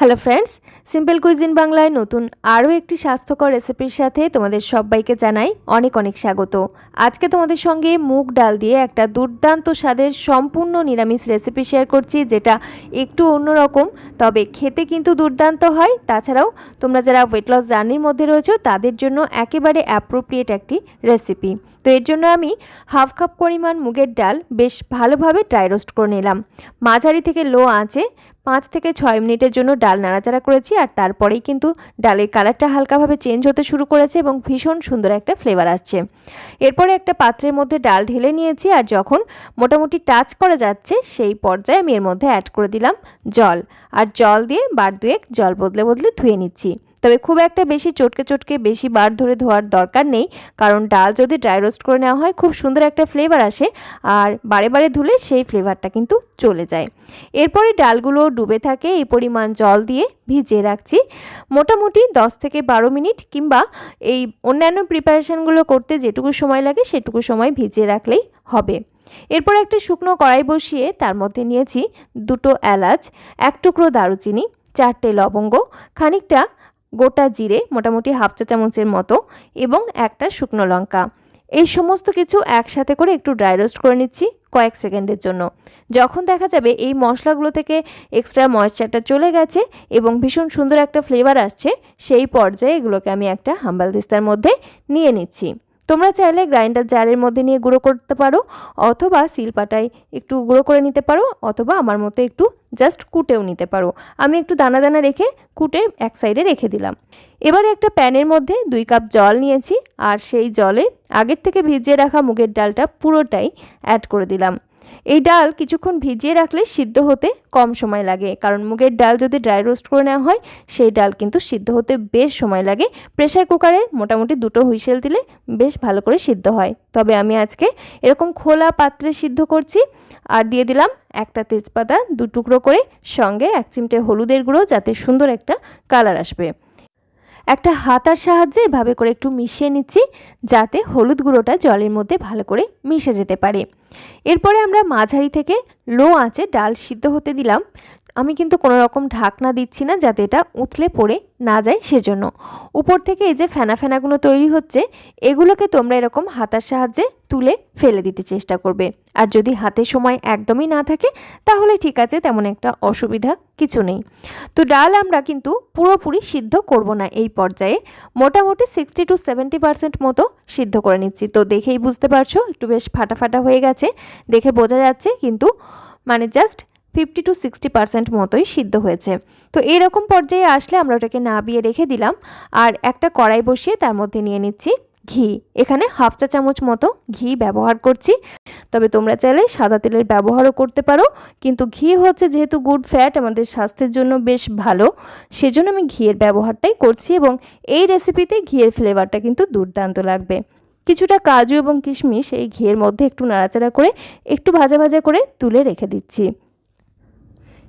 Hello friends simple cuisine বাংলায় নতুন আরও একটি স্বাস্থ্যকর রেসিপির সাথে তোমাদের সবাইকে জানাই অনেক অনেক স্বাগত। আজকে তোমাদের সঙ্গে মুগ ডাল দিয়ে একটা দুর্দান্ত স্বাদের সম্পূর্ণ নিরামিষ রেসিপি শেয়ার করছি, যেটা একটু অন্যরকম, তবে খেতে কিন্তু দুর্দান্ত হয়। তাছাড়াও, তোমরা যারা ওয়েট লস জার্নির মধ্যে রয়েছো, তাদের জন্য একেবারে অ্যাপ্রোপ্রিয়েট একটি রেসিপি তো এর জন্য আমি হাফ কাপ পরিমাণ মুগের ডাল বেশ ভালোভাবে ড্রাই রোস্ট করে নিলাম। মাঝারি থেকে লো আঁচে পাঁচ থেকে ছয় মিনিটের জন্য ডাল নাড়াচাড়া করেছি আর তারপরেই কিন্তু ডালের কালারটা হালকাভাবে চেঞ্জ হতে শুরু করেছে এবং ভীষণ সুন্দর একটা ফ্লেভার আসছে। এরপরে একটা পাত্রের মধ্যে ডাল ঢেলে নিয়েছি আর যখন মোটামুটি টাচ করা যাচ্ছে, সেই পর্যায়ে আমি এর মধ্যে অ্যাড করে দিলাম জল। আর জল দিয়ে বার দুয়েক জল বদলে বদলে ধুয়ে নিচ্ছি। তবে খুব একটা বেশি চটকে চটকে বেশি বার ধরে ধোয়ার দরকার নেই, কারণ ডাল যদি ড্রাই রোস্ট করে নেওয়া হয়, খুব সুন্দর একটা ফ্লেভার আসে আর বারে বারে ধুলে সেই ফ্লেভারটা কিন্তু চলে যায়। এরপরে ডালগুলো ডুবে থাকে, এই পরিমাণ জল দিয়ে ভিজিয়ে রাখছি। মোটামুটি 10 থেকে বারো মিনিট কিংবা এই অন্যান্য প্রিপারেশানগুলো করতে যেটুকু সময় লাগে, সেটুকু সময় ভিজিয়ে রাখলেই হবে। এরপর একটা শুকনো কড়াই বসিয়ে তার মধ্যে নিয়েছি দুটো এলাচ, এক টুকরো দারুচিনি, চারটে লবঙ্গ, খানিকটা গোটা জিরে মোটামুটি হাফ চা চামচের মতো এবং একটা শুকনো লঙ্কা। এই সমস্ত কিছু একসাথে করে একটু ড্রাই রোস্ট করে নিচ্ছি কয়েক সেকেন্ডের জন্য। যখন দেখা যাবে এই মশলাগুলো থেকে এক্সট্রা ময়েশ্চারটা চলে গেছে এবং ভীষণ সুন্দর একটা ফ্লেভার আসছে, সেই পর্যায়ে এগুলোকে আমি একটা হাম্বাল দিস্তার মধ্যে নিয়ে নিচ্ছি। তোমরা চাইলে গ্রাইন্ডার জারের মধ্যে নিয়ে গুঁড়ো করতে পারো, অথবা শিলপাটায় একটু গুঁড়ো করে নিতে পারো, অথবা আমার মতো একটু জাস্ট কুটেও নিতে পারো। আমি একটু দানা দানা রেখে কুটে এক সাইডে রেখে দিলাম। এবারে একটা প্যানের মধ্যে দুই কাপ জল নিয়েছি, আর সেই জলে আগের থেকে ভিজিয়ে রাখা মুগের ডালটা পুরোটাই অ্যাড করে দিলাম। এই ডাল কিছুক্ষণ ভিজিয়ে রাখলে সিদ্ধ হতে কম সময় লাগে। কারণ মুগের ডাল যদি ড্রাই রোস্ট করে নেওয়া হয়, সেই ডাল কিন্তু সিদ্ধ হতে বেশ সময় লাগে। প্রেশার কুকারে মোটামুটি দুটো হুইসেল দিলে বেশ ভালো করে সিদ্ধ হয়। তবে আমি আজকে এরকম খোলা পাত্রে সিদ্ধ করছি আর দিয়ে দিলাম একটা তেজপাতা, দু টুকরো করে সঙ্গে এক চিমটে হলুদের গুঁড়ো, যাতে সুন্দর একটা কালার আসবে। একটা হাতার সাহায্যে এভাবে করে একটু মিশিয়ে নিচ্ছি যাতে হলুদ গুঁড়োটা জলের মধ্যে ভালো করে মিশে যেতে পারে। এরপরে আমরা মাঝারি থেকে লো আঁচে ডাল সিদ্ধ হতে দিলাম। আমি কিন্তু কোনো রকম ঢাকনা দিচ্ছি না যাতে এটা উথলে পড়ে না যায় সেজন্য। উপর থেকে এই যে ফেনা ফেনাগুলো তৈরি হচ্ছে, এগুলোকে তোমরা এরকম হাতার সাহায্যে তুলে ফেলে দিতে চেষ্টা করবে। আর যদি হাতে সময় একদমই না থাকে, তাহলে ঠিক আছে, তেমন একটা অসুবিধা কিছু নেই। তো ডাল আমরা কিন্তু পুরোপুরি সিদ্ধ করব না এই পর্যায়ে। মোটামুটি সিক্সটি টু সেভেন্টি পার্সেন্ট মতো সিদ্ধ করে নিচ্ছি। তো দেখেই বুঝতে পারছ, একটু বেশ ফাটা ফাটা হয়ে গেছে। দেখে বোঝা যাচ্ছে কিন্তু মানে just fifty to sixty percent মতোই সিদ্ধ হয়েছে। তো এরকম পর্যায়ে আসলে আমরা ওটাকে নাবিয়ে রেখে দিলাম। আর একটা কড়াই বসিয়ে তার মধ্যে নিয়ে নিচ্ছি ঘি। এখানে হাফ চা চামচ মতো ঘি ব্যবহার করছি। তবে তোমরা চাইলে সাদা তেলের ব্যবহারও করতে পারো। কিন্তু ঘি হচ্ছে যেহেতু গুড ফ্যাট আমাদের স্বাস্থ্যের জন্য বেশ ভালো। সেজন্য আমি ঘিয়ের ব্যবহারটাই করছি এবং এই রেসিপিতে ঘিয়ের ফ্লেভারটা কিন্তু দুর্দান্ত লাগবে। কিছুটা কাজু এবং কিশমিশ এই ঘিয়ের মধ্যে একটু নাড়াচাড়া করে একটু ভাজা ভাজা করে তুলে রেখে দিচ্ছি।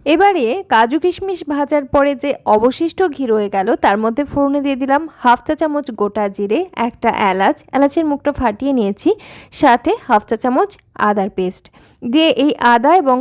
এবারে কাজু কিশমিশ ভাজার পরে যে অবশিষ্ট ঘি রয়ে গেল, তার মধ্যে ফোড়নে দিয়ে দিলাম হাফ চা চামচ গোটা জিরে, একটা এলাচ। এলাচের মুখটা ফাটিয়ে নিয়েছি, সাথে হাফ চা চামচ আদার পেস্ট। দিয়ে এই আদা এবং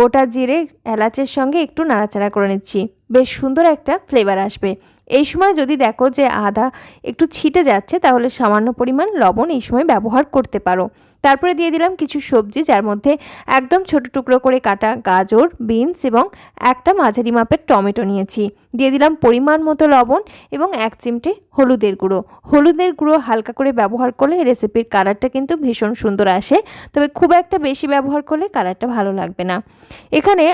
গোটা জিরে এলাচের সঙ্গে একটু নাড়াচাড়া করে নিচ্ছি। বেশ সুন্দর একটা ফ্লেভার আসবে। এই সময় যদি দেখো যে আদা একটু ছিটে যাচ্ছে, তাহলে সামান্য পরিমাণ লবণ এই সময় ব্যবহার করতে পারো। তারপরে দিয়ে দিলাম কিছু সবজি, যার মধ্যে একদম ছোট টুকরো করে কাটা গাজর, বিনস এবং একটা মাঝারি মাপের টমেটো নিয়েছি। দিয়ে দিলাম পরিমাণ মতো লবণ এবং এক চিমটে হলুদের গুঁড়ো। হলুদের গুঁড়ো হালকা করে ব্যবহার করলে রেসিপির কালারটা কিন্তু ভীষণ সুন্দর আসে, তবে খুব একটা বেশি ব্যবহার করলে কালারটা ভালো লাগবে না। এখানে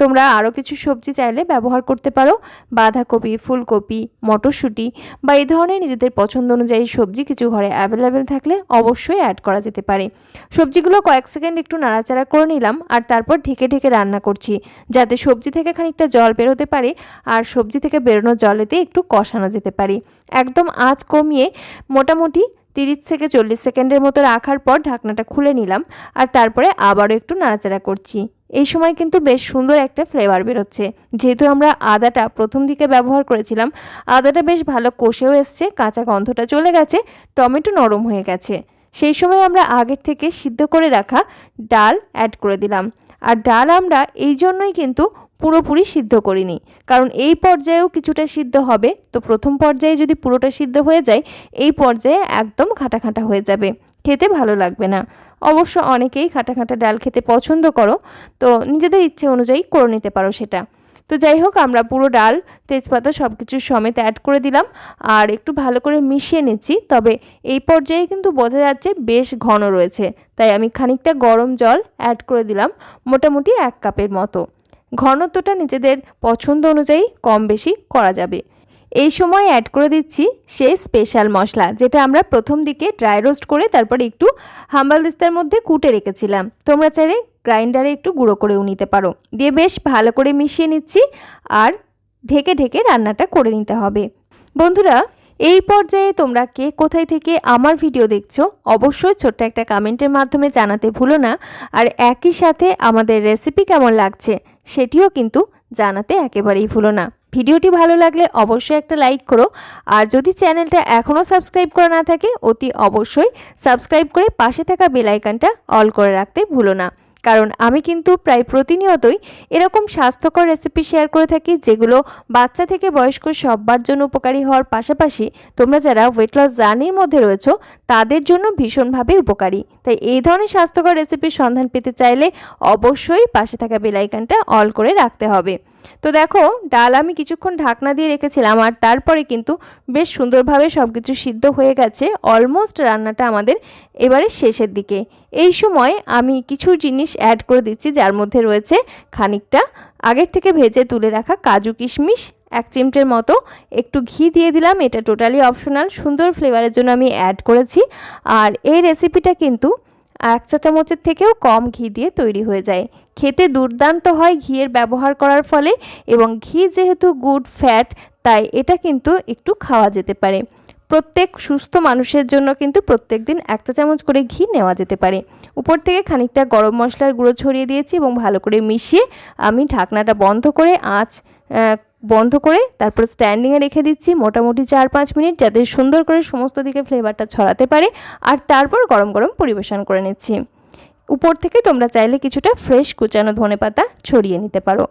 তোমরা আরও কিছু সবজি চাইলে ব্যবহার করতে পারো। বাঁধাকপি, ফুলকপি, মটরশুঁটি বা এই ধরনের নিজেদের পছন্দ অনুযায়ী সবজি কিছু ঘরে অ্যাভেলেবেল থাকলে অবশ্যই অ্যাড করা যেতে পারে। সবজিগুলো কয়েক সেকেন্ড একটু নাড়াচাড়া করে নিলাম আর তারপর ঢেকে ঢেকে রান্না করছি যাতে সবজি থেকে খানিকটা জল বেরোতে পারে আর সবজি থেকে বেরোনো জলেতে একটু কষানো যেতে পারে। একদম আঁচ কমিয়ে মোটামুটি তিরিশ থেকে চল্লিশ সেকেন্ডের মতো রাখার পর ঢাকনাটা খুলে নিলাম আর তারপরে আবারও একটু নাড়াচাড়া করছি। এই সময় কিন্তু বেশ সুন্দর একটা ফ্লেভার বেরোচ্ছে। যেহেতু আমরা আদাটা প্রথম দিকে ব্যবহার করেছিলাম, আদাটা বেশ ভালো কষেও এসছে, কাঁচা গন্ধটা চলে গেছে, টমেটো নরম হয়ে গেছে। সেই সময় আমরা আগের থেকে সিদ্ধ করে রাখা ডাল অ্যাড করে দিলাম। আর ডাল আমরা এই জন্যই কিন্তু পুরোপুরি সিদ্ধ করিনি, কারণ এই পর্যায়েও কিছুটা সিদ্ধ হবে। তো প্রথম পর্যায়ে যদি পুরোটা সিদ্ধ হয়ে যায়, এই পর্যায়ে একদম খাটা খাটা হয়ে যাবে। খেতে ভালো লাগবে না। অবশ্য অনেকেই খাটা খাটা ডাল খেতে পছন্দ করো, তো নিজেদের ইচ্ছে অনুযায়ী করে নিতে পারো সেটা। তো যাই হোক, আমরা পুরো ডাল, তেজপাতা সব কিছু সমেত অ্যাড করে দিলাম। আর একটু ভালো করে মিশিয়ে নিচ্ছি, তবে এই পর্যায়ে কিন্তু বোঝা যাচ্ছে বেশ ঘন রয়েছে। তাই আমি খানিকটা গরম জল অ্যাড করে দিলাম, মোটামুটি এক কাপের মতো। ঘনত্বটা নিজেদের পছন্দ অনুযায়ী কম বেশি করা যাবে। এই সময় অ্যাড করে দিচ্ছি সেই স্পেশাল মশলা, যেটা আমরা প্রথম দিকে ড্রাই রোস্ট করে তারপরে একটু হাম্বাল দিস্তার মধ্যে কুটে রেখেছিলাম। তোমরা চাইলে গ্রাইন্ডারে একটু গুঁড়ো করেও নিতে পারো। দিয়ে বেশ ভালো করে মিশিয়ে নিচ্ছি আর ঢেকে ঢেকে রান্নাটা করে নিতে হবে। বন্ধুরা, এই পর্যায়ে তোমরা কে কোথায় থেকে আমার ভিডিও দেখছ, অবশ্যই ছোট্ট একটা কমেন্টের মাধ্যমে জানাতে ভুলো না। আর একই সাথে আমাদের রেসিপি কেমন লাগছে, সেটিও কিন্তু জানাতে একেবারেই ভুলো না। ভিডিওটি ভালো লাগলে অবশ্যই একটা লাইক করো। আর যদি চ্যানেলটা এখনও সাবস্ক্রাইব করা না থাকে, অতি অবশ্যই সাবস্ক্রাইব করে পাশে থাকা বেল আইকনটা অল করে রাখতে ভুলো না। কারণ আমি কিন্তু প্রায় প্রতিনিয়তই এরকম স্বাস্থ্যকর রেসিপি শেয়ার করে থাকি, যেগুলো বাচ্চা থেকে বয়স্ক সবার জন্য উপকারী হওয়ার পাশাপাশি তোমরা যারা ওয়েট লস জার্নির মধ্যে রয়েছো, তাদের জন্য ভীষণভাবে উপকারী। তাই এই ধরনের স্বাস্থ্যকর রেসিপির সন্ধান পেতে চাইলে অবশ্যই পাশে থাকা বেলাইকানটা অল করে রাখতে হবে। তো দেখো, ডাল আমি কিছুক্ষণ ঢাকনা দিয়ে রেখেছিলাম আর তারপরে কিন্তু বেশ সুন্দরভাবে সব কিছু সিদ্ধ হয়ে গেছে। অলমোস্ট রান্নাটা আমাদের এবারে শেষের দিকে। এই সময় আমি কিছু জিনিস অ্যাড করে দিচ্ছি, যার মধ্যে রয়েছে খানিকটা আগের থেকে ভেজে তুলে রাখা কাজু কিশমিশ, এক চিমটের মতো। একটু ঘি দিয়ে দিলাম, এটা টোটালি অপশনাল সুন্দর ফ্লেভারের জন্য আমি অ্যাড করেছি। আর এই রেসিপিটা কিন্তু এক চা চামচের থেকেও কম ঘি দিয়ে তৈরি হয়ে যায়। খেতে দুর্দান্ত হয় ঘিয়ের ব্যবহার করার ফলে এবং ঘি যেহেতু গুড ফ্যাট, তাই এটা কিন্তু একটু খাওয়া যেতে পারে। প্রত্যেক সুস্থ মানুষের জন্য কিন্তু প্রত্যেক দিন এক চা চামচ করে ঘি নেওয়া যেতে পারে। উপর থেকে খানিকটা গরম মশলার গুঁড়ো ছড়িয়ে দিয়েছি এবং ভালো করে মিশিয়ে আমি ঢাকনাটা বন্ধ করে আঁচ বন্ধ করে তারপর স্ট্যান্ডিংয়ে রেখে দিচ্ছি মোটামুটি চার পাঁচ মিনিট যাতে সুন্দর করে সমস্ত দিকে ফ্লেভারটা ছড়াতে পারে। আর তারপর গরম গরম পরিবেশন করে নিচ্ছি। উপর থেকে তোমরা চাইলে কিছুটা ফ্রেশ কুচানো ধনে পাতা ছড়িয়ে নিতে পারো।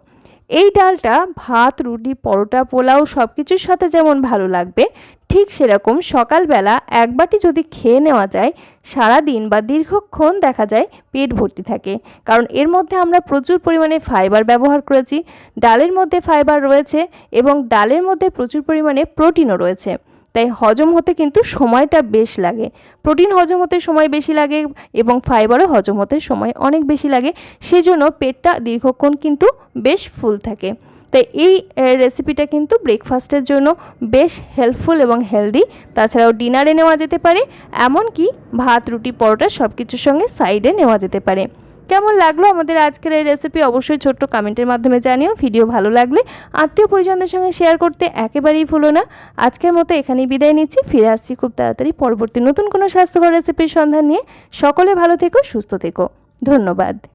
এই ডালটা, ভাত, রুটি, পরোটা, পোলাও সব কিছুর সাথে যেমন ভালো লাগবে ঠিক সেরকম সকালবেলা এক বাটি যদি খেয়ে নেওয়া যায়, সারা দিন বা দীর্ঘক্ষণ দেখা যায় পেট ভর্তি থাকে। কারণ এর মধ্যে আমরা প্রচুর পরিমাণে ফাইবার ব্যবহার করেছি, ডালের মধ্যে ফাইবার রয়েছে এবং ডালের মধ্যে প্রচুর পরিমাণে প্রোটিনও রয়েছে। তাই হজম হতে কিন্তু সময়টা বেশ লাগে। প্রোটিন হজম হতে সময় বেশি লাগে এবং ফাইবারও হজম হতে সময় অনেক বেশি লাগে। সেজন্য পেটটা দীর্ঘক্ষণ কিন্তু বেশ ফুল থাকে। তাই এই রেসিপিটা কিন্তু ব্রেকফাস্টের জন্য বেশ হেল্পফুল এবং হেলদি তাছাড়াও ডিনারে নেওয়া যেতে পারে, এমনকি ভাত, রুটি, পরোটা সব কিছুর সঙ্গে সাইডে নেওয়া যেতে পারে। কেমন লাগল আমাদের আজকের এই রেসিপি অবশ্যই ছোট্ট কমেন্টের মাধ্যমে জানিও। ভিডিও ভালো লাগলে আত্মীয় পরিজনদের সঙ্গে শেয়ার করতে একেবারেই ভুলো না। আজকের মতো এখানেই বিদায় নিচ্ছি। ফিরে আসছি খুব তাড়াতাড়ি পরবর্তী নতুন কোনো স্বাস্থ্যকর রেসিপির সন্ধান নিয়ে। সকলে ভালো থেকো, সুস্থ থেকো। ধন্যবাদ।